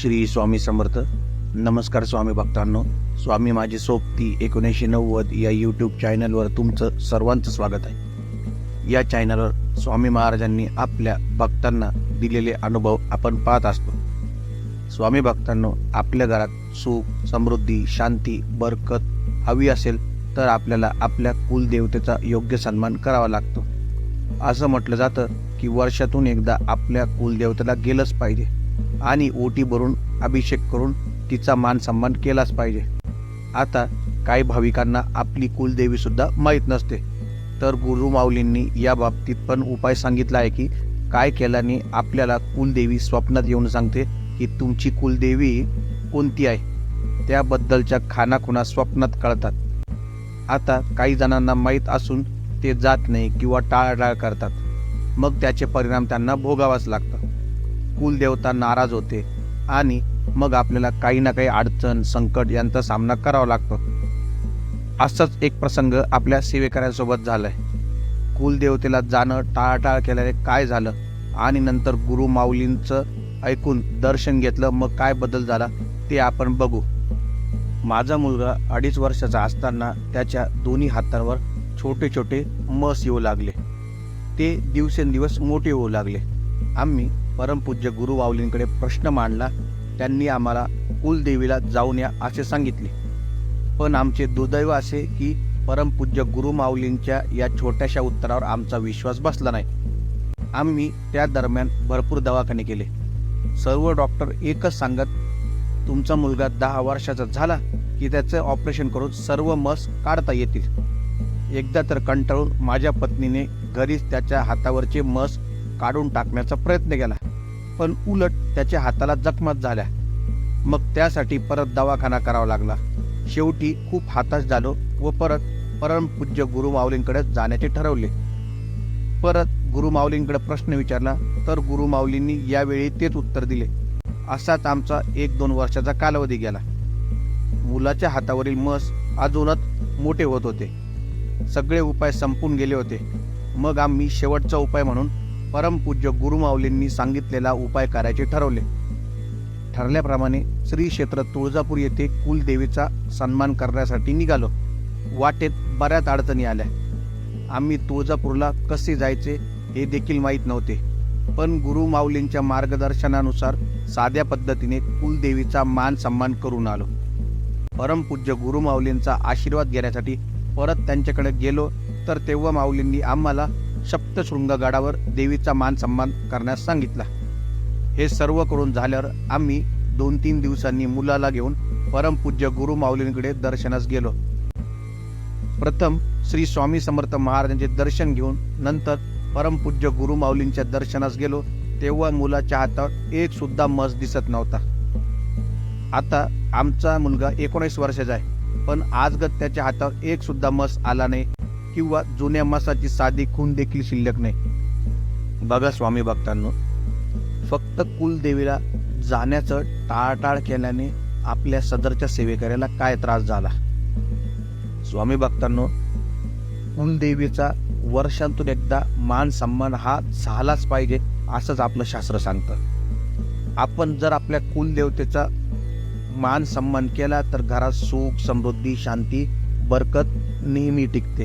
श्री स्वामी समर्थ. नमस्कार स्वामी भक्तांनो. स्वामी माझी सोबती एकोणीसशे नव्वद या यूट्यूब चॅनलवर तुमचं सर्वांचं स्वागत आहे. या चॅनलवर स्वामी महाराजांनी आपल्या भक्तांना दिलेले अनुभव आपण पाहत असतो. स्वामी भक्तांनो आपल्या घरात सुख समृद्धी शांती बरकत हवी असेल तर आपल्याला आपल्या कुलदेवतेचा योग्य सन्मान करावा लागतो. असं म्हटलं जातं की वर्षातून एकदा आपल्या कुलदेवतेला गेलंच पाहिजे. आणि ओटी भरून अभिषेक करून तिचा मान सन्मान केलाच पाहिजे. आता काही भाविकांना आपली कुलदेवी सुद्धा माहीत नसते. तर गुरु माऊलींनी या बाबतीत पण उपाय सांगितला आहे की काय केल्याने आपल्याला कुलदेवी स्वप्नात येऊन सांगते की तुमची कुलदेवी कोणती आहे? त्याबद्दलच्या खानाखुणा स्वप्नात कळतात. आता काही जणांना माहीत असून ते जात नाही किंवा टाळाटाळ करतात. मग त्याचे परिणाम त्यांना भोगावाच लागतं कुलदेवता नाराज होते आणि मग आपल्याला काही ना काही अडचण संकट यांचा सामना करावा लागतो. असाच एक प्रसंग आपल्या सेवेकऱ्यांसोबत झालाय. कुलदेवतेला जाणं टाळाटाळ केल्याने काय झालं आणि नंतर गुरु माऊलींचं ऐकून दर्शन घेतलं मग काय बदल झाला ते आपण बघू. माझा मुलगा अडीच वर्षाचा असताना त्याच्या दोन्ही हातांवर छोटे छोटे मस येऊ लागले. ते दिवसेंदिवस मोठे होऊ लागले. आम्ही परमपूज्य गुरु वावलींकडे प्रश्न मांडला. त्यांनी आम्हाला कुलदेवीला जाऊन या असे सांगितले. पण आमचे दुर्दैव असे की परमपूज्य गुरु माऊलींच्या या छोट्याशा उत्तरावर आमचा विश्वास बसला नाही. आम्ही त्या दरम्यान भरपूर दवाखाने केले. सर्व डॉक्टर एकच सांगत तुमचा मुलगा दहा वर्षाचा झाला की त्याचं ऑपरेशन करून सर्व मस काढता येतील. एकदा तर कंटाळून माझ्या पत्नीने घरीच त्याच्या हातावरचे मस काढून टाकण्याचा प्रयत्न केला. पण उलट त्याच्या हाताला जखमात झाल्या. मग त्यासाठी परत दवाखाना करावा लागला. शेवटी खूप हाताश झालो व परत परमपूज्य गुरुमाऊलींकडे जाण्याचे ठरवले. परत गुरुमाऊलींकडे प्रश्न विचारला तर गुरुमाऊलींनी यावेळी तेच उत्तर दिले. असाच आमचा एक दोन वर्षाचा कालावधी गेला. मुलाच्या हातावरील मस अजूनच मोठे होत होते. सगळे उपाय संपून गेले होते. मग आम्ही शेवटचा उपाय म्हणून परमपूज्य गुरुमाऊलींनी सांगितलेला उपाय करायचे ठरवले. ठरल्याप्रमाणे श्री क्षेत्र तुळजापूर येथे कुलदेवीचा सन्मान करण्यासाठी निघालो. वाटेत बऱ्याच अडचणी आल्या. आम्ही तुळजापूरला कसे जायचे हे देखील माहीत नव्हते. पण गुरु माऊलींच्या मार्गदर्शनानुसार साध्या पद्धतीने कुलदेवीचा मान सन्मान करून आलो. परमपूज्य गुरुमाऊलींचा आशीर्वाद घेण्यासाठी परत त्यांच्याकडे गेलो तर तेव्हा माऊलींनी आम्हाला सप्तशृंग गडावर देवीचा मान सन्मान करण्यास सांगितला. हे सर्व करून झाल्यावर आम्ही दोन तीन दिवसांनी मुलाला घेऊन परमपूज्य गुरु माऊलींकडे दर्शनास गेलो. प्रथम श्री स्वामी समर्थ महाराजांचे दर्शन घेऊन नंतर परमपूज्य गुरु माऊलींच्या दर्शनास गेलो. तेव्हा मुलाच्या हातावर एक सुद्धा मस दिसत नव्हता. आता आमचा मुलगा एकोणीस वर्षाचा आहे पण आजगत त्याच्या हातावर एक सुद्धा मस आला नाही. किंवा जुन्या मासाची साधी खून देखील शिल्लक नाही. बघा स्वामी भक्तांनो फक्त कुलदेवीला जाण्याचं टाळटाळ केल्याने आपल्या सदरच्या सेवेकऱ्याला काय त्रास झाला? स्वामी भक्तांनो कुलदेवीचा वर्षांतून एकदा मान सन्मान हा झालाच पाहिजे असंच आपलं शास्त्र सांगतं. आपण जर आपल्या कुलदेवतेचा मान सन्मान केला तर घरात सुख समृद्धी शांती बरकत नेहमी टिकते.